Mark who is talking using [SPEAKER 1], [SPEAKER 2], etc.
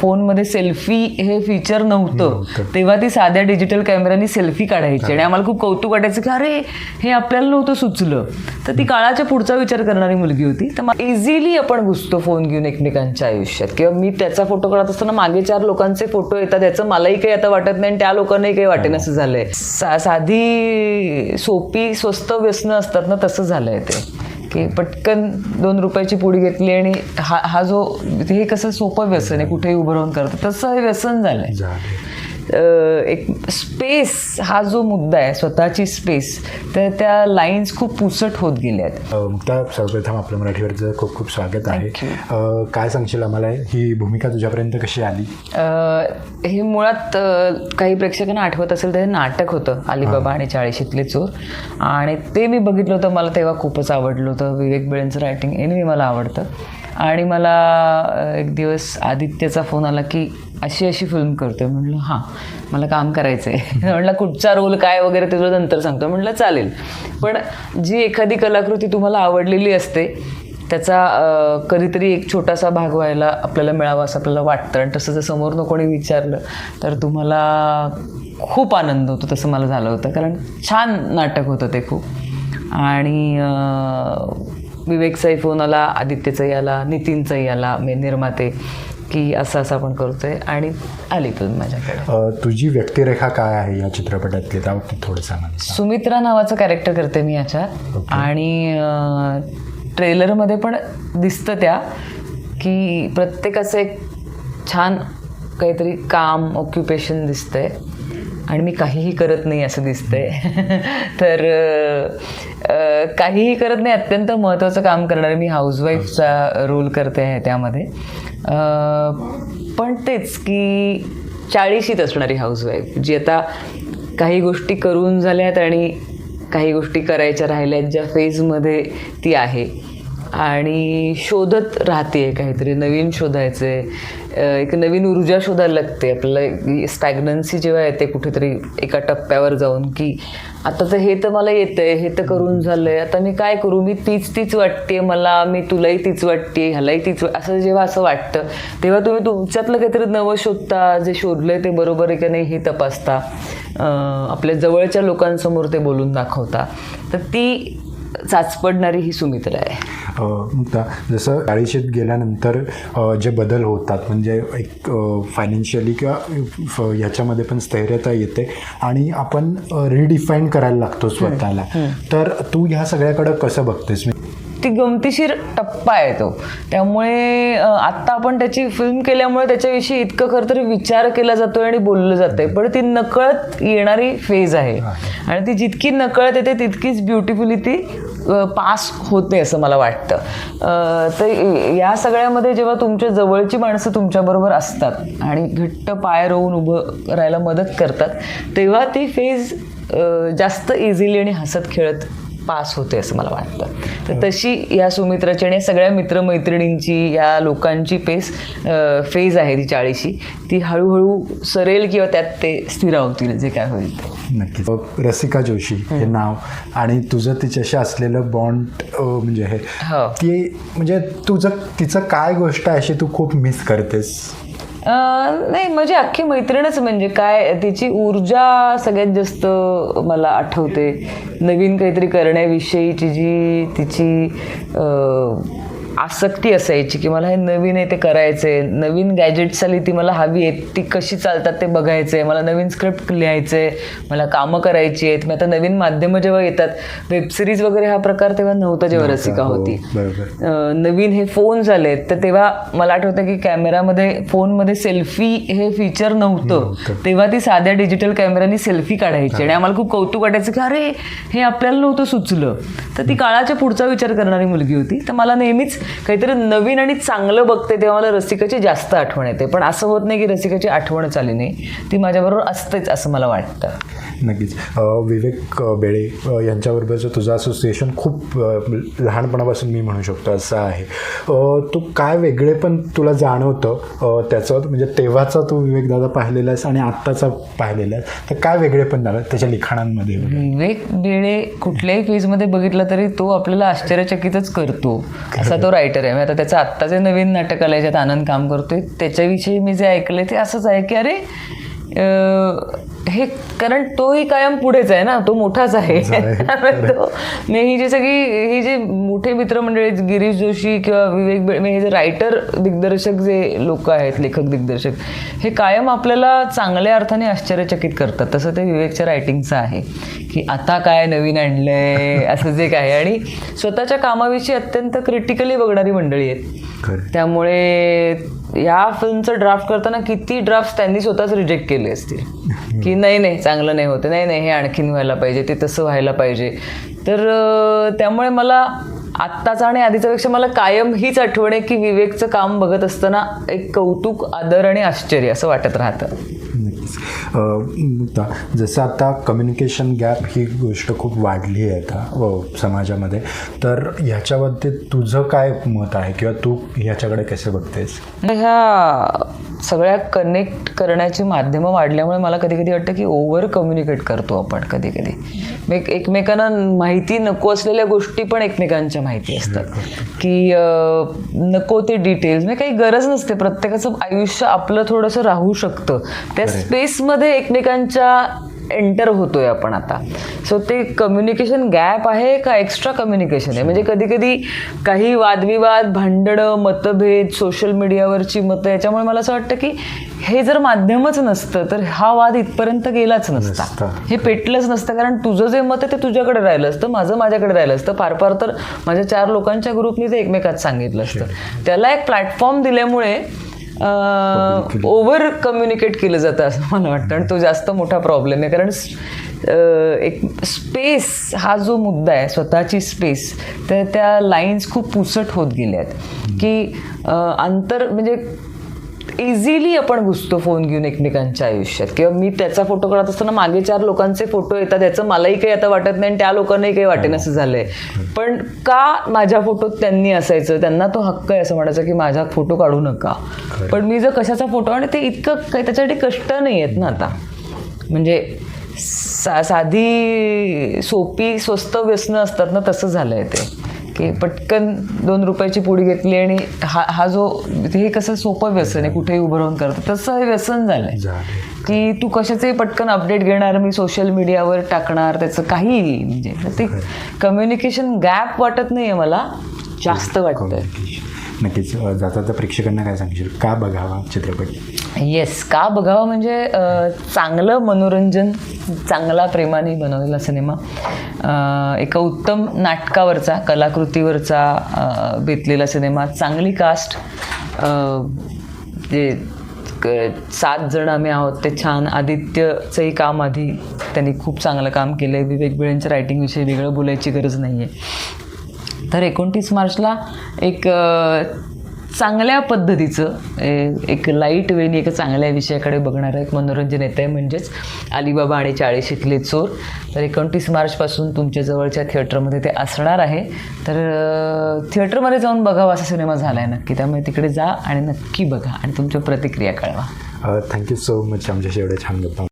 [SPEAKER 1] फोनमध्ये सेल्फी हे फीचर नव्हतं. तेव्हा ती साध्या डिजिटल कॅमेऱ्यानी सेल्फी काढायची. आणि आम्हाला खूप कौतुक वाटायचं की अरे हे आपल्याला नव्हतं सुचलं. तर ती काळाच्या पुढचा विचार करणारी मुलगी होती. तर इझिली आपण घुसतो फोन घेऊन एकमेकांच्या आयुष्यात. किंवा मी त्याचा फोटो काढत असताना मागे चार लोकांचे फोटो येतात याचं मलाही काही आता वाटत नाही आणि त्या लोकांनाही काही वाटेन असं झालंय. सा साधी सोपी स्वस्त व्यसनं असतात ना तसं झालंय ते. की पटकन दोन रुपयाची पुडी घेतली आणि हा हा जो हे कसं सोपं व्यसन आहे कुठेही उभं राहून करतं तसं हे व्यसन झालंय. आहे एक स्पेस हा जो मुद्दा आहे स्वतःची स्पेस तर त्या लाईन्स खूप पुसट होत गेल्या आहेत
[SPEAKER 2] सर्वप्रथम आपलं मराठीवरचं खूप खूप स्वागत आहे. काय सांगशील आम्हाला? ही भूमिका तुझ्यापर्यंत कशी आली?
[SPEAKER 1] हे मुळात काही प्रेक्षकांना आठवत असेल तर हे नाटक होतं अलिबाबा आणि चाळीशीतले चोर. आणि ते मी बघितलं होतं मला तेव्हा खूपच आवडलं होतं. विवेक बिळेंचं रायटिंग एनवी मला आवडतं. आणि मला एक दिवस आदित्यचा फोन आला की अशी अशी फिल्म करतोय. म्हणलं हां मला काम करायचं आहे म्हटलं कुठचा रोल काय वगैरे ते तुला नंतर सांगतो. म्हटलं चालेल. पण जी एखादी कलाकृती तुम्हाला आवडलेली असते त्याचा कधीतरी एक छोटासा भाग व्हायला आपल्याला मिळावा असं आपल्याला वाटतं. आणि तसं जर समोरनं कोणी विचारलं तर तुम्हाला खूप आनंद होतो तसं मला झालं होतं. कारण छान नाटक होतं ते खूप. आणि अ, विवेकचाही फोन आला आदित्यचाही आला नितीनचाही आला मे निर्माते की असं असं आपण करतोय. आणि आली फिल्म माझ्याकडे.
[SPEAKER 2] तुझी व्यक्तिरेखा काय आहे या चित्रपटातली त्याबाबतीत थोडं सांगा.
[SPEAKER 1] सुमित्रा नावाचं कॅरेक्टर करते मी याच्यात. आणि ट्रेलरमध्ये पण दिसतं त्या की प्रत्येकाचं एक छान काहीतरी काम ऑक्युपेशन दिसतंय. आणि मी काहीही करत नाही असं दिसतंय. तर काहीही करत नाही अत्यंत महत्त्वाचं काम करणारे मी हाऊसवाईफचा रोल करते आहे त्यामध्ये. पण तेच की चाळीशीत असणारी हाऊसवाईफ जी आता काही गोष्टी करून झाल्यात आणि काही गोष्टी करायच्या राहिल्यात ज्या फेजमध्ये ती आहे. आणि शोधत राहते काहीतरी नवीन शोधायचं आहे एक नवीन ऊर्जा शोधायला लागते. आपल्याला स्टॅग्नन्सी जेव्हा येते कुठेतरी एका टप्प्यावर जाऊन की आता तर हे तर मला येतं आहे हे तर करून झालंय आता मी काय करू? मी तीच तीच वाटते मला मी तुलाही तीच वाटते ह्यालाही तीच असं जेव्हा असं वाटतं तेव्हा तुम्ही तुमच्यातलं काहीतरी नवं शोधता जे शोधलंय ते बरोबर आहे की नाही हे तपासता. आपल्या जवळच्या लोकांसमोर ते बोलून दाखवता. तर ती चाचपडणारी ही सुमित्रा आहे.
[SPEAKER 2] जसं चाळीशीत गेल्यानंतर जे बदल होतात म्हणजे एक फायनान्शियली किंवा ह्याच्यामध्ये पण स्थैर्यता येते आणि आपण रिडिफाईन करायला लागतो स्वतःला. तर तू ह्या सगळ्याकडं कसं बघतेस?
[SPEAKER 1] ती गमतीशीर टप्पा आहे तो. त्यामुळे आत्ता आपण त्याची फिल्म केल्यामुळे त्याच्याविषयी इतकं खरं तरी विचार केला जातोय आणि बोललं जातंय. पण ती नकळत येणारी फेज आहे. आणि ती जितकी नकळत येते तितकीच ब्युटिफुली ती पास होते असं मला वाटतं. तर या सगळ्यामध्ये जेव्हा तुमच्या जवळची माणसं तुमच्याबरोबर असतात आणि घट्ट पाय रोवून उभं करायला मदत करतात तेव्हा ती फेज जास्त इझिली आणि हसत खेळत पास होते असं मला वाटतं तर तशी या सुमित्राची आणि सगळ्या मित्रमैत्रिणींची या लोकांची पेस फेज आहे ती चाळीशी. ती हळूहळू सरेल किंवा त्यात ते स्थिरावतील जे काय होईल ते.
[SPEAKER 2] नक्कीच. अ, रसिका जोशी हे नाव आणि तुझं तिच्याशी असलेलं बॉन्ड म्हणजे हे.
[SPEAKER 1] हो.
[SPEAKER 2] ती म्हणजे तुझं तिचं काय गोष्ट आहे अशी तू खूप मिस करतेस?
[SPEAKER 1] नाही म्हणजे अख्खी मैत्रीणच म्हणजे काय तिची ऊर्जा सगळ्यात जास्त मला आठवते. नवीन काहीतरी करण्याविषयीची जी तिची आसक्ती असायची की मला हे नवीन आहे ते करायचं आहे नवीन गॅजेट्स आली ती मला हवी आहेत ती कशी चालतात ते बघायचं आहे मला नवीन स्क्रिप्ट लिहायचं आहे मला कामं करायची आहेत. मी आता नवीन माध्यमं जेव्हा येतात वेबसिरीज वगैरे हा प्रकार तेव्हा नव्हता जेव्हा रसिका
[SPEAKER 2] हो,
[SPEAKER 1] होती. नवीन हे फोन झालेत तर तेव्हा मला आठवतं की कॅमेरामध्ये फोनमध्ये सेल्फी हे फीचर नव्हतं.
[SPEAKER 2] नव्हतं.
[SPEAKER 1] तेव्हा ती साध्या डिजिटल कॅमेऱ्यानी सेल्फी काढायची. आणि आम्हाला खूप कौतुक वाटायचं की अरे हे आपल्याला नव्हतं सुचलं. तर ती काळाच्या पुढचा विचार करणारी मुलगी होती. तर मला नेहमीच काहीतरी नवीन आणि चांगलं बघते तेव्हा मला रसिकाची जास्त आठवण येते. पण असं होत नाही की रसिकाची आठवणच आली नाही. ती माझ्याबरोबर असतेच असं मला वाटतं.
[SPEAKER 2] नक्कीच. विवेक बेळे यांच्याबरोबरचं तुझं असोसिएशन खूप लहानपणापासून मी म्हणू शकतो असं आहे. तू काय वेगळे पण तुला जाणवतं त्याचं म्हणजे तेव्हाचा तू विवेकदादा पाहिलेला आहेस आणि आत्ताचा पाहिलेला आहेस. तर काय वेगळे पण झालं त्याच्या लिखाणांमध्ये?
[SPEAKER 1] विवेक बेळे कुठल्याही फेजमध्ये बघितला तरी तो आपल्याला आश्चर्यचकितच करतो. असा तो रायटर आहे. मी आता त्याचं आत्ता जे नवीन नाटक आलं ज्यात आनंद काम करतोय त्याच्याविषयी मी जे ऐकलंय ते असंच आहे की अरे हे कारण तोही कायम पुढेच आहे ना तो मोठाच आहे. त्यामुळे ही जी सगळी ही जे मोठे मित्रमंडळी गिरीश जोशी किंवा विवेक हे जे रायटर दिग्दर्शक जे लोक आहेत लेखक दिग्दर्शक हे कायम आपल्याला चांगल्या अर्थाने आश्चर्यचकित करतात. तसं ते विवेकच्या रायटिंगचं आहे की आता काय नवीन आणलंय असं जे काय आणि स्वतःच्या कामाविषयी अत्यंत क्रिटिकली बघणारी मंडळी आहेत. त्यामुळे या फिल्मचं ड्राफ्ट करताना किती ड्राफ्ट त्यांनी स्वतःच रिजेक्ट केले असतील? की नाही नाही चांगलं नाही होतं. नाही नाही हे आणखीन व्हायला पाहिजे ते तसं व्हायला पाहिजे. तर त्यामुळे मला आत्ताचा आणि आधीच्यापेक्षा मला कायम हीच आठवण आहे की विवेकचं काम बघत असताना एक कौतुक आदर आणि आश्चर्य असं वाटत राहतं.
[SPEAKER 2] जसं आता कम्युनिकेशन गॅप ही गोष्ट खूप वाढली आहे आता हो, समाजामध्ये. तर ह्याच्याबद्दल तुझं काय मत आहे? किंवा तू ह्याच्याकडे कसे बघतेस?
[SPEAKER 1] ह्या सगळ्या कनेक्ट करण्याची माध्यमं वाढल्यामुळे मला कधी कधी वाटतं की ओव्हर कम्युनिकेट करतो आपण कधी कधी. एक एकमेकांना माहिती नको असलेल्या गोष्टी पण एकमेकांच्या माहिती असतात. की नको ते डिटेल्स म्हणजे काही गरज नसते. प्रत्येकाचं आयुष्य आपलं थोडंसं राहू शकतं. त्या स्पेसमध्ये एकमेकांच्या एंटर होतोय आपण आता. सो ते कम्युनिकेशन गॅप आहे का एक्स्ट्रा कम्युनिकेशन आहे? म्हणजे कधी कधी काही वादविवाद भांडणं मतभेद सोशल मीडियावरची मतं याच्यामुळे मला असं वाटतं की हे जर माध्यमच नसतं तर हा वाद इथपर्यंत गेलाच नसता. हे पेटलंच नसतं कारण तुझं जे मत आहे ते तुझ्याकडे राहिलं असतं माझं माझ्याकडे राहिलं असतं. फार फार तर माझ्या चार लोकांच्या ग्रुपनी ते एकमेकात सांगितलं असतं. त्याला एक प्लॅटफॉर्म दिल्यामुळे ओव्हर कम्युनिकेट केलं जातं असं मला वाटतं. आणि तो जास्त मोठा प्रॉब्लेम आहे. कारण एक स्पेस हा जो मुद्दा आहे स्वतःची स्पेस तर त्या लाईन्स खूप पुसट होत गेल्या आहेत की अंतर म्हणजे इझिली आपण घुसतो फोन घेऊन एकमेकांच्या आयुष्यात. किंवा मी त्याचा फोटो काढत असताना मागे चार लोकांचे फोटो येतात याचं मलाही काही आता वाटत नाही आणि त्या लोकांनाही काही वाटेन असं झालंय. पण का माझ्या फोटोत त्यांनी असायचं? त्यांना तो हक्क आहे असं म्हणायचं की माझा फोटो काढू नका. पण मी जर कशाचा फोटो आणि ते इतकं काही त्याच्यासाठी कष्ट नाही आहेत ना आता. म्हणजे सा साधी सोपी स्वस्त व्यसनं असतात ना तसं झालं आहे ते. की पटकन दोन रुपयाची पुडी घेतली आणि हा हा जो हे कसं सोपं व्यसन आहे कुठेही उभं राहून करतं तसं हे व्यसन झालं आहे की तू कशाचे पटकन अपडेट घेणार मी सोशल मीडियावर टाकणार त्याचं काही म्हणजे ते कम्युनिकेशन गॅप वाटत नाही आहे मला जास्त वाटतंय.
[SPEAKER 2] नक्कीच. जाता तर प्रेक्षकांना काय सांगशील? का बघावा चित्रपट?
[SPEAKER 1] येस का बघावं म्हणजे चांगलं मनोरंजन चांगला प्रेमाने बनवलेला सिनेमा. एका उत्तम नाटकावरचा कलाकृतीवरचा बेतलेला सिनेमा. चांगली कास्ट जे क- सात जण आम्ही आहोत ते छान. आदित्यचंही काम आधी त्यांनी खूप चांगलं काम केलं आहे विवेक बिळेंच्या रायटिंगविषयी वेगळं बोलायची गरज नाही आहे तर एकोणतीस मार्चला एक चांगल्या पद्धतीचं एक लाइट वेनी एका चांगल्या विषयाकडे बघणारं एक मनोरंजन येतं आहे म्हणजेच अलिबाबा आणि चाळीशीतले चोर. तर एकोणतीस मार्चपासून तुमच्या जवळच्या थिएटरमध्ये ते असणार आहे. तर थिएटरमध्ये जाऊन बघावा असा सिनेमा झाला आहे नक्की. त्यामुळे तिकडे जा आणि नक्की बघा आणि तुमच्या प्रतिक्रिया कळवा.
[SPEAKER 2] थँक्यू सो मच आमच्याशी एवढ्या छान गप्पा